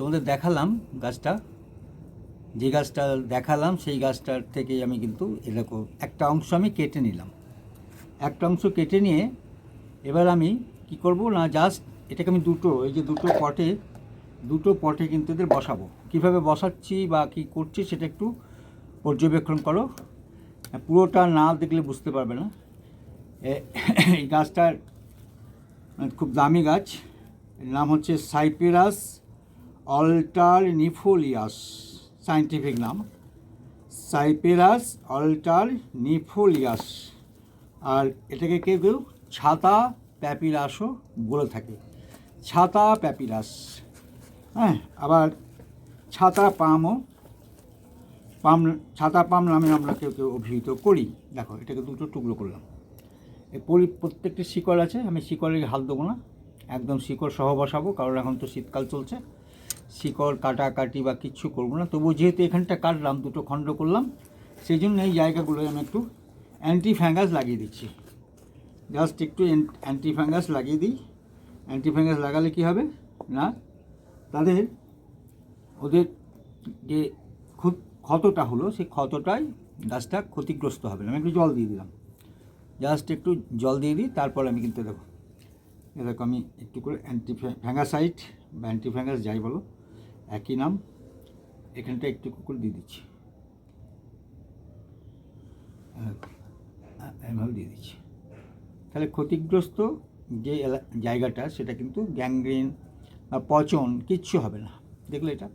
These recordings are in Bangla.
তোমাদের দেখালাম গাছটা। যে গাছটা দেখালাম, সেই গাছটার থেকে আমি কিন্তু এরকম একটা অংশ আমি কেটে নিলাম। একটা অংশ কেটে নিয়ে এবার আমি কি করব না জাস্ট এটাকে আমি দুটো, এই যে দুটো পটে দুটো পটে কিন্তু এদের বসাবো। কীভাবে বসাচ্ছি বা কি করছি সেটা একটু পর্যবেক্ষণ করো। পুরোটা না দেখলে বুঝতে পারবে না। এই গাছটার মানে খুব দামি গাছ। নাম হচ্ছে সাইপেরাস অল্টার নিফোলিয়াস সায়েন্টিফিক নাম। সাইপেরাস অল্টার নিফোলিয়াস। আর এটাকে কেউ কেউ? ছাতা প্যাপিরাসও বলে থাকে। ছাতা প্যাপিরাস। হ্যাঁ আবার ছাতা পামও। পাম, ছাতা পাম নামে আমরা কেউ কেউ অভিহিত করি। দেখো, এটাকে দুটো টুকরো করলাম। এই পরি, প্রত্যেকটি শিকড় আছে, আমি শিকড়ে হাত দেবো না। একদম শিকড় সহ বসাবো, কারণ এখন তো শীতকাল চলছে। শিকড়, কাটাকাটি বা কিচ্ছু করব না। তবু যেহেতু এখানটা কাটলাম, দুটো খণ্ড করলাম সেই জন্য এই জায়গাগুলোয় আমি একটু অ্যান্টি ফ্যাঙ্গাস লাগিয়ে দিচ্ছি। জাস্ট একটু অ্যান্টি ফ্যাঙ্গাস লাগিয়ে দিই। অ্যান্টি ফ্যাঙ্গাস লাগালে কী হবে না? তাদের ওদের যে ক্ষত- ক্ষতটা হলো, সেই ক্ষতটাই গাছটা ক্ষতিগ্রস্ত হবে না। আমি একটু জল দিয়ে দিলাম। জাস্ট একটু জল দিয়ে দিই, তারপর আমি কিন্তু দেখো এরকম আমি একটু করে অ্যান্টি ফ্যাঙ্গাসাইড বা অ্যান্টি ফ্যাঙ্গাস যাই বলো একই নাম, এখানটা একটু করে দিয়ে দিচ্ছি। এভাবে দিয়ে দিচ্ছি। তাহলে ক্ষতিগ্রস্ত যে জায়গাটা, সেটা কিন্তু গ্যাংগ্রিন বা পচন কিচ্ছু হবে না। দেখলে এটা?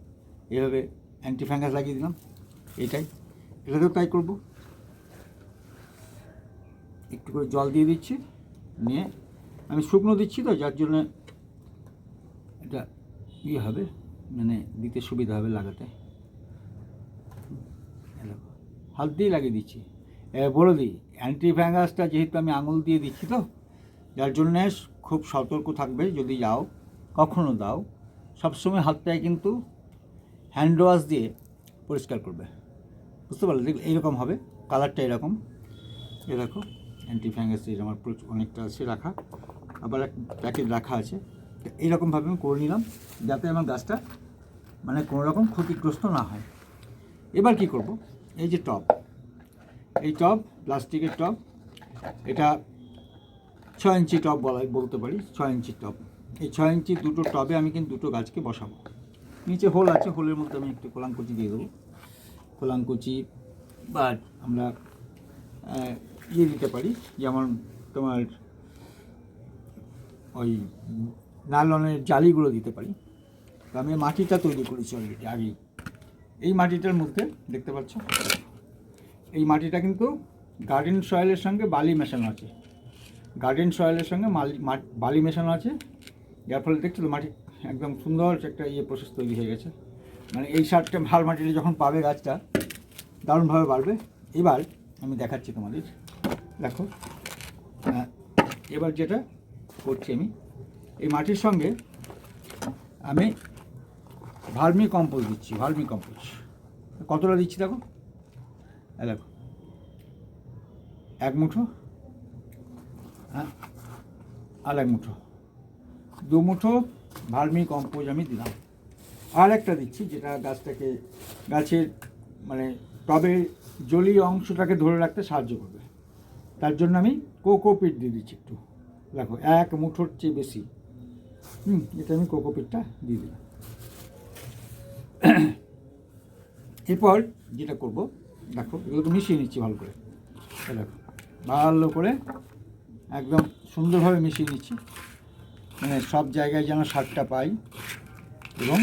এভাবে অ্যান্টি ফ্যাঙ্গাস লাগিয়ে দিলাম। এটাই। এটাতেও তাই করব। একটু করে জল দিয়ে দিচ্ছি। নিয়ে আমি শুকনো দিচ্ছি তো, যার জন্য এটা ইয়ে হবে। মানে দিতে সুবিধা হবে লাগাতে। হাত দিয়ে লাগিয়ে দিচ্ছি। বলে দিই অ্যান্টি ফ্যাঙ্গাসটা যেহেতু আমি আঙুল দিয়ে দিচ্ছি তো, যার জন্যে খুব সতর্ক থাকবে যদি যাও, কখনো দাও, সবসময় হাতটায় কিন্তু হ্যান্ড ওয়াশ দিয়ে পরিষ্কার করবে। বুঝতে পারলে? দেখলে এইরকম হবে কালারটা এরকম। এ দেখো অ্যান্টি ফ্যাঙ্গাসের আমার অনেকটা আছে রাখা। আবার এক প্যাকেট রাখা আছে। এইরকমভাবে আমি করে নিলাম, যাতে আমার গাছটা মানে কোনো রকম ক্ষতিগ্রস্ত না হয়। এবার কি করব? এই যে টব, এই টব, প্লাস্টিকের টব, এটা ছয় ইঞ্চি টব বলা, বলতে পারি, ছয় ইঞ্চি টব। এই ছয় ইঞ্চি দুটো টবে আমি কিন্তু দুটো গাছকে বসাবো। নিচে হোল আছে, হোলের মধ্যে আমি একটু কোলাঙ্কুচি দিয়ে দেবো। কোলাঙ্কুচি বা আমরা ইয়ে দিতে পারি, যেমন তোমার ওই নাইলনের জালিগুলো দিতে পারি। তো আমি মাটিটা তৈরি করেছি অলরেডি আগেই এই মাটিটার মধ্যে, দেখতে পাচ্ছ? এই মাটিটা কিন্তু গার্ডেন সয়েলের সঙ্গে বালি মেশানো আছে। গার্ডেন সয়েলের সঙ্গে বালি মেশানো আছে। যার ফলে দেখছ তো মাটি একদম সুন্দর একটা ইয়ে প্রসেস তৈরি হয়ে গেছে। মানে এই সারটা ভালো মাটিটা যখন পাবে গাছটা, দারুণভাবে বাড়বে। এবার আমি দেখাচ্ছি তোমাদের। দেখো এবার যেটা করছি আমি এই মাটির সঙ্গে আমি ভার্মি কম্পোজ দিচ্ছি, ভার্মি কম্পোজ। কতটা দিচ্ছি দেখো? দেখো। এক মুঠো হ্যাঁ? আর এক মুঠো। দু মুঠো ভার্মি কম্পোজ আমি দিলাম। আর একটা দিচ্ছি যেটা গাছটাকে, গাছের মানে টবের জলীয় অংশটাকে ধরে রাখতে সাহায্য করবে। তার জন্য আমি কোকোপিট দিয়ে দিচ্ছি একটু। দেখো, এক মুঠোর চেয়ে বেশি। হুম, এটা আমি কোকোপিটটা দিয়ে দিলাম। এরপর যেটা করব, দেখো, এগুলো তো মিশিয়ে নিচ্ছি ভালো করে। দেখো, ভালো করে একদম সুন্দরভাবে মিশিয়ে নিচ্ছি। মানে সব জায়গায় যেন সারটা পাই এবং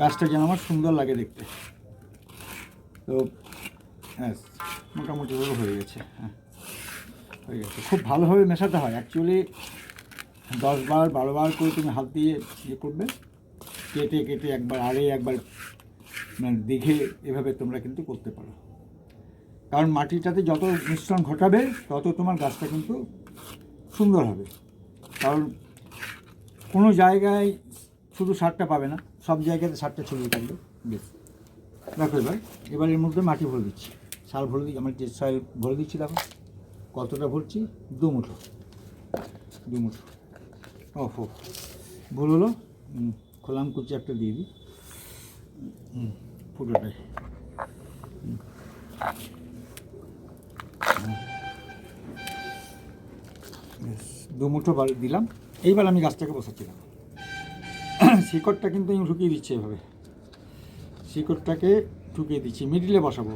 গাছটা যেন আমার সুন্দর লাগে দেখতে। তো হ্যাঁ মোটামুটি ভাবে হয়ে গেছে হ্যাঁ হয়ে গেছে। খুব ভালোভাবে মেশাতে হয়। অ্যাকচুয়ালি দশ বার, বারো বার করে তুমি হাত দিয়ে ইয়ে করবে। কেটে কেটে একবার আড়ে, একবার মানে দেখে এভাবে তোমরা কিন্তু করতে পারো। কারণ মাটিটাতে যত মিশ্রণ ঘটাবে, তত তোমার গাছটা কিন্তু সুন্দর হবে। কারণ কোনো জায়গায় শুধু সারটা পাবে না, সব জায়গাতে সারটা ছড়িয়ে থাকবে। বেশ। দেখো এবার এবার এর মধ্যে মাটি ভরে দিচ্ছি। সার ভরে দিচ্ছি আমার যে সয়েল ভরে দিচ্ছি দেখো। কতটা ভরছি? দু মুঠো। দু মুঠো। ওহো ভুল হলো? খোলাম কুচি একটা দিয়ে দিই। পুরোটাই হুম। হুম। দু মুঠো বাড়ি দিলাম। এইবার আমি গাছটাকে বসাচ্ছিলাম। শিকড়টা কিন্তু আমি ঢুকিয়ে দিচ্ছি এভাবে। শিকড়টাকে ঢুকিয়ে দিচ্ছি। মিডিলে বসাবো।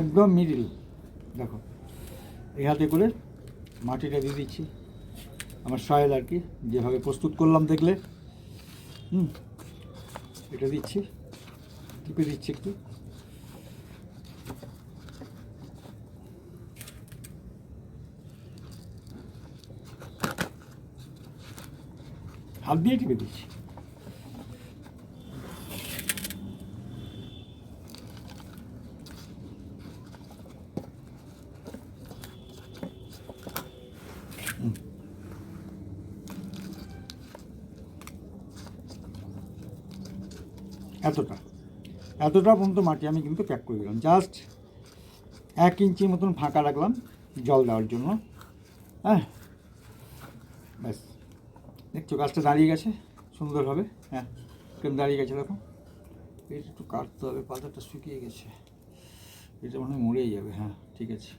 একদম মিডিল। দেখো এই হাতে করে মাটিটা দিয়ে দিচ্ছি। আমার সয়েল আর কি, যেভাবে প্রস্তুত করলাম দেখলে। হুম, এটা দিচ্ছি, টিপে দিচ্ছি একটু। হাত দিয়ে টিপে দিচ্ছি। এতটা। এতটা পর্যন্ত মাটি আমি কিন্তু প্যাক করে দিলাম। জাস্ট এক ইঞ্চি মতন ফাঁকা রাখলাম জল দেওয়ার জন্য। হ্যাঁ। ব্যাস। দেখছ, গাছটা দাঁড়িয়ে গেছে। সুন্দরভাবে হ্যাঁ কেমন দাঁড়িয়ে গেছে দেখো। এটা একটু কাটতে হবে, পাতাটা শুকিয়ে গেছে। এটা মনে হয় মরেই যাবে। হ্যাঁ ঠিক আছে।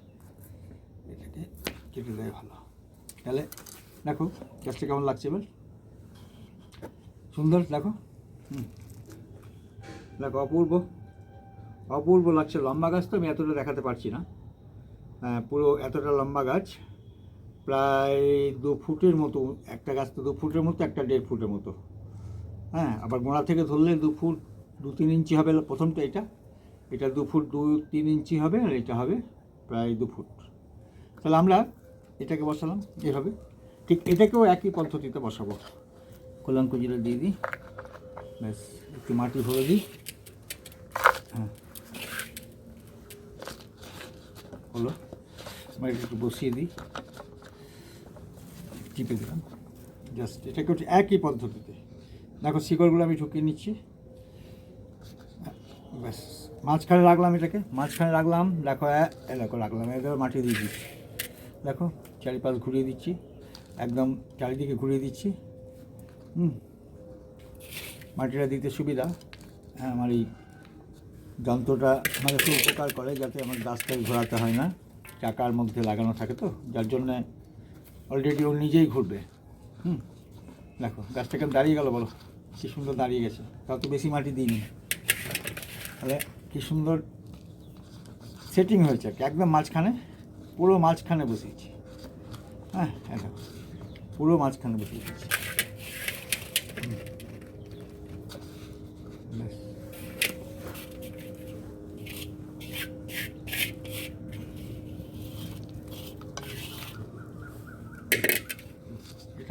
এটাকে কেটে দেয় ভালো। তাহলে দেখো, গাছটা কেমন লাগছে এবার? সুন্দর, দেখো। হুম। দেখো অপূর্ব। অপূর্ব লাগছে লম্বা গাছ তো আমি এতটা দেখাতে পারছি না। হ্যাঁ, পুরো এতটা লম্বা গাছ। প্রায় দু ফুটের মতো একটা গাছ তো দু ফুটের মতো একটা দেড় ফুটের মতো। হ্যাঁ আবার গোড়া থেকে ধরলে দু ফুট দু তিন ইঞ্চি হবে প্রথমটা এটা। এটা দু ফুট দু তিন ইঞ্চি হবে আর এটা হবে প্রায় দু ফুট। তাহলে আমরা এটাকে বসালাম এভাবে। ঠিক এটাকেও একই পদ্ধতিতে বসাবো। কলাম কুজিরা দিয়ে দিই। ব্যাস। একটু মাটি ভরে দিই। হ্যাঁ। হলো। এটা একটু বসিয়ে দিই। টিপে দিলাম। জাস্ট এটাকে হচ্ছে একই পদ্ধতিতে। দেখো শিকড়গুলো আমি ঢুকিয়ে নিচ্ছি। ব্যাস। মাঝখানে রাখলাম এটাকে। মাঝখানে রাখলাম। দেখো দেখো, রাখলাম। এবার মাটি দিয়ে দিচ্ছি। দেখো, চারিপাশ ঘুরিয়ে দিচ্ছি। একদম চারিদিকে ঘুরিয়ে দিচ্ছি। হুম। মাটিটা দিতে সুবিধা। হ্যাঁ আমার এই যন্ত্রটা আমাকে খুব উপকার করে যাতে আমার গাছটাকে ঘোরাতে হয় না, চাকার মধ্যে লাগানো থাকে তো, যার জন্যে অলরেডি ও নিজেই ঘুরবে। হুম, দেখো গাছটাকে দাঁড়িয়ে গেল বলো? কী সুন্দর দাঁড়িয়ে গেছে। তাও তো বেশি মাটি দিইনি। তাহলে কী সুন্দর সেটিং হয়েছে, একদম মাঝখানে, পুরো মাঝখানে বসিয়েছি। হ্যাঁ হ্যাঁ দেখো, পুরো মাঝখানে বসিয়ে দিয়েছি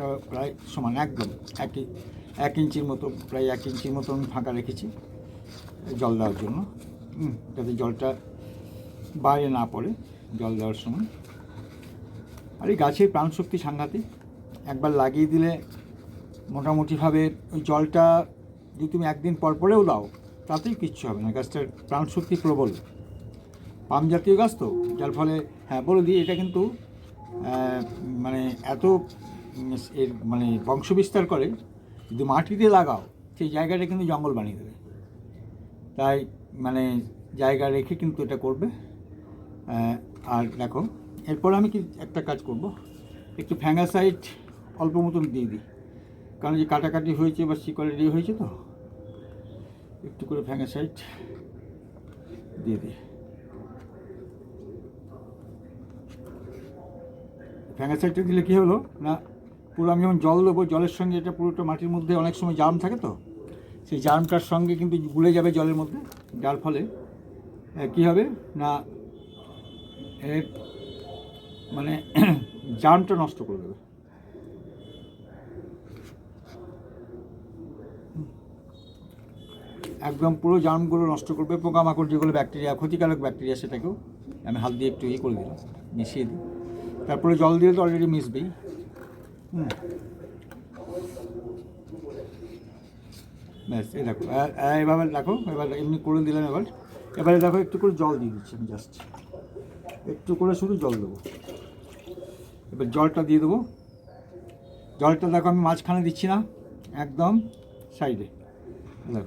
এটা প্রায় সমান একদম একই এক ইঞ্চির মতো, প্রায় এক ইঞ্চির মতন ফাঁকা রেখেছি জল দেওয়ার জন্য। যাতে জলটা বাইরে না পড়ে, জল দেওয়ার সময়। আর এই গাছের প্রাণশক্তি সাংঘাতিক একবার লাগিয়ে দিলে মোটামুটিভাবে ওই জলটা যদি তুমি একদিন পর পরেও দাও, তাতেই কিচ্ছু হবে না। গাছটার প্রাণশক্তি প্রবল। পাম জাতীয় গাছ তো, যার ফলে হ্যাঁ বলে দিই, এটা কিন্তু মানে এত এর মানে বংশ বিস্তার করে যদি মাটিতে লাগাও, সেই জায়গাটা কিন্তু জঙ্গল বানিয়ে দেবে। তাই মানে জায়গা রেখে কিন্তু এটা করবে। আর দেখো, এরপর আমি কি একটা কাজ করব? একটু ফ্যাঙ্গাসাইড অল্প মতন দিয়ে দিই। কারণ যে কাটাকাটি হয়েছে বা শিকড়ে দিয়ে হয়েছে তো, একটু করে ফ্যাঙ্গাসাইড দিয়ে দিই। ফ্যাঙ্গাসাইডটা দিলে কী হলো না পুরো আমি যখন জল দেবো, জলের সঙ্গে এটা পুরোটা মাটির মধ্যে অনেক সময় জার্ম থাকে তো, সেই জার্মটার সঙ্গে কিন্তু গুলে যাবে জলের মধ্যে, যার ফলে কী হবে না, এর মানে জার্মটা নষ্ট করে দেবে। একদম পুরো জার্মগুলো নষ্ট করবে, পোকামাকড় যেগুলো ব্যাকটেরিয়া, ক্ষতিকারক ব্যাকটেরিয়া সেটাকেও আমি হাত দিয়ে একটু ইয়ে করে দিলাম, মিশিয়ে দিই। তারপরে জল দিয়ে তো অলরেডি মিশবেই। ব্যাস, এই দেখো এ- এ- এভাবে দেখো, এবার এমনি করে দিলাম এবার। এবারে দেখো, একটু করে জল দিয়ে দিচ্ছি আমি জাস্ট একটু করে শুধু জল দেবো। এবার জলটা দিয়ে দেবো। জলটা দেখো, আমি মাঝখানে দিচ্ছি না, একদম সাইডে। দেখো,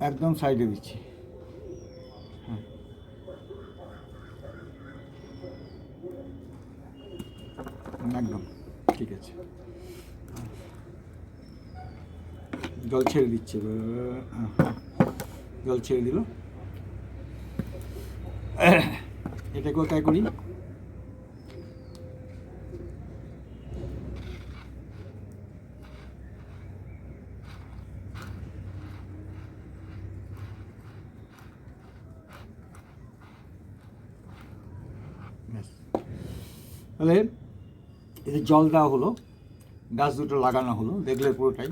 একদম সাইডে দিচ্ছি। হ্যাঁ। একদম। ঠিক আছে। জল ছেড়ে দিচ্ছে জল ছেড়ে দিল। এটা কোথায় করি। তাহলে যে জল দেওয়া হলো, গাছ দুটো লাগানো হলো, দেখলে পুরোটাই।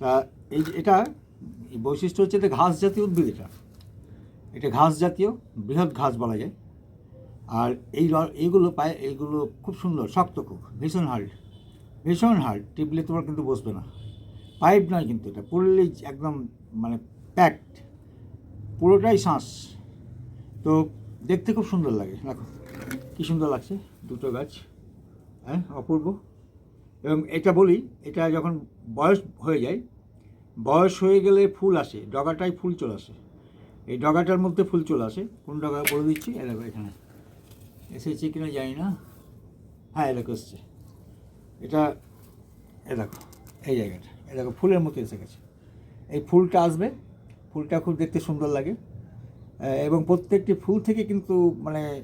তা এই এটা বৈশিষ্ট্য হচ্ছে এটা ঘাস জাতীয় উদ্ভিদ এটা। এটা ঘাস জাতীয়, বৃহৎ ঘাস বলা যায়। আর এই এইগুলো পায়ে, এইগুলো খুব সুন্দর, শক্ত খুব, ভীষণ হার্ড। ভীষণ হার্ড, টিপলে তোমার কিন্তু বসবে না। পাইপ নয় কিন্তু এটা, পুরোটাই একদম মানে প্যাকড, পুরোটাই শ্বাস তো দেখতে খুব সুন্দর লাগে, দেখো, কী সুন্দর লাগছে দুটো গাছ। হ্যাঁ অপূর্ব। এবং এটা বলি, এটা যখন বয়স হয়ে যায়, বয়স হয়ে গেলে ফুল আসে, ডগাটায় ফুল চলে আসে। এই ডগাটার মধ্যে ফুল চলে আসে। কোন ডগা বলে দিচ্ছি? এ দেখো এখানে। এসেছে কিনা জানি না। হ্যাঁ এরকম এসছে। এটা, এ দেখো, এই জায়গাটা। এ দেখো, ফুলের মতো এসে গেছে। এই ফুলটা আসবে। ফুলটা খুব দেখতে সুন্দর লাগে। এবং প্রত্যেকটি ফুল থেকে কিন্তু মানে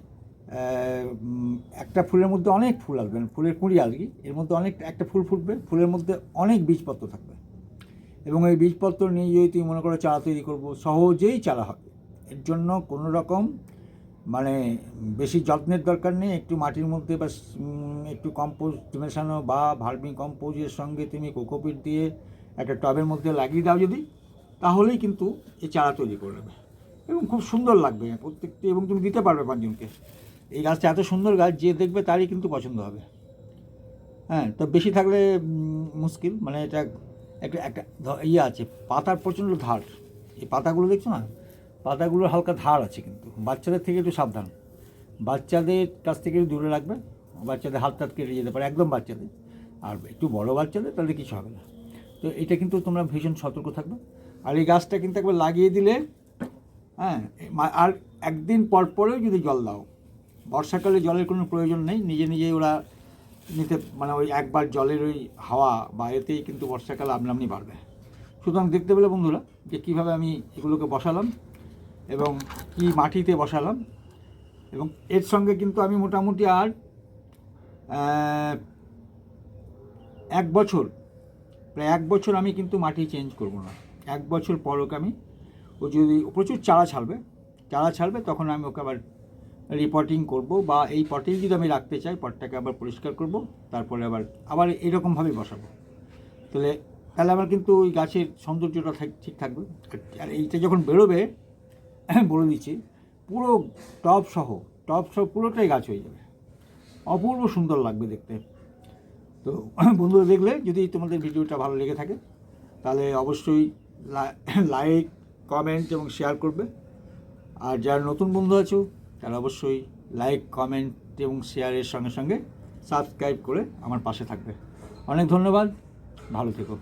একটা ফুলের মধ্যে অনেক ফুল আসবে মানে ফুলের কুঁড়ি আর এর মধ্যে অনেক, একটা ফুল ফুটবে, ফুলের মধ্যে অনেক বীজপত্র থাকবে। এবং এই বীজপত্র নিয়ে যদি তুমি মনে করো চারা তৈরি করব, সহজেই চারা হবে। এর জন্য কোনো রকম মানে বেশি যত্নের দরকার নেই। একটু মাটির মধ্যে বা একটু কম্পোস্ট মেশানো বা ভার্মি কম্পোজের সঙ্গে তুমি কোকোপিট দিয়ে একটা টবের মধ্যে লাগিয়ে দাও যদি, তাহলেই কিন্তু এই চারা তৈরি করে নেবে। এবং খুব সুন্দর লাগবে, প্রত্যেকটি, এবং তুমি দিতে পারবে পাঁচজনকে। এই গাছটা এত সুন্দর গাছ, যে দেখবে তারই কিন্তু পছন্দ হবে। হ্যাঁ তো বেশি থাকলে মুশকিল। মানে এটা একটা একটা ইয়ে আছে, পাতার প্রচণ্ড ধার। এই পাতাগুলো দেখছ না? পাতাগুলোর হালকা ধার আছে কিন্তু। বাচ্চাদের থেকে একটু সাবধান। বাচ্চাদের কাছ থেকে একটু দূরে রাখবে। বাচ্চাদের হাত টাত কেটে যেতে পারে, একদম বাচ্চাদের। আর একটু বড় বাচ্চাদের, তাহলে কিছু হবে না। তো এটা কিন্তু তোমরা ভীষণ সতর্ক থাকবে। আর এই গাছটা কিন্তু একবার লাগিয়ে দিলে হ্যাঁ আর একদিন পর পরেও যদি জল দাও বর্ষাকালে জলের কোনো প্রয়োজন নেই, নিজে নিজেই ওরা নিতে মানে ওই একবার জলের ওই হাওয়া বা এতেই কিন্তু বর্ষাকালে আপনি বাড়বে। সুতরাং দেখতে পেলে বন্ধুরা যে কীভাবে আমি এগুলোকে বসালাম এবং কি মাটিতে বসালাম এবং এর সঙ্গে কিন্তু আমি মোটামুটি আর এক বছর, প্রায় এক বছর আমি কিন্তু মাটি চেঞ্জ করব না। এক বছর পর ওকে আমি, ও যদি প্রচুর চারা ছাড়বে চারা ছাড়বে তখন আমি ওকে আবার রিপোর্টিং করব বা এই পটেই যদি আমি রাখতে চাই পটটাকে আবার পরিষ্কার করব, তারপরে আবার আবার এরকমভাবেই বসাবো। তাহলে তাহলে আমার কিন্তু ওই গাছের সৌন্দর্যটা ঠিক থাকবে। আর এইটা যখন বেরোবে, বলে দিচ্ছি, পুরো টপ সহ টপ সহ পুরোটাই গাছ হয়ে যাবে। অপূর্ব সুন্দর লাগবে দেখতে। তো, বন্ধুরা দেখলে, যদি তোমাদের ভিডিওটা ভালো লেগে থাকে, তাহলে অবশ্যই লাইক কমেন্ট এবং শেয়ার করবে। আর যারা নতুন বন্ধু আছো তারা অবশ্যই লাইক কমেন্ট এবং শেয়ারের সঙ্গে সঙ্গে সাবস্ক্রাইব করে আমার পাশে থাকবে। অনেক ধন্যবাদ। ভালো থেকো।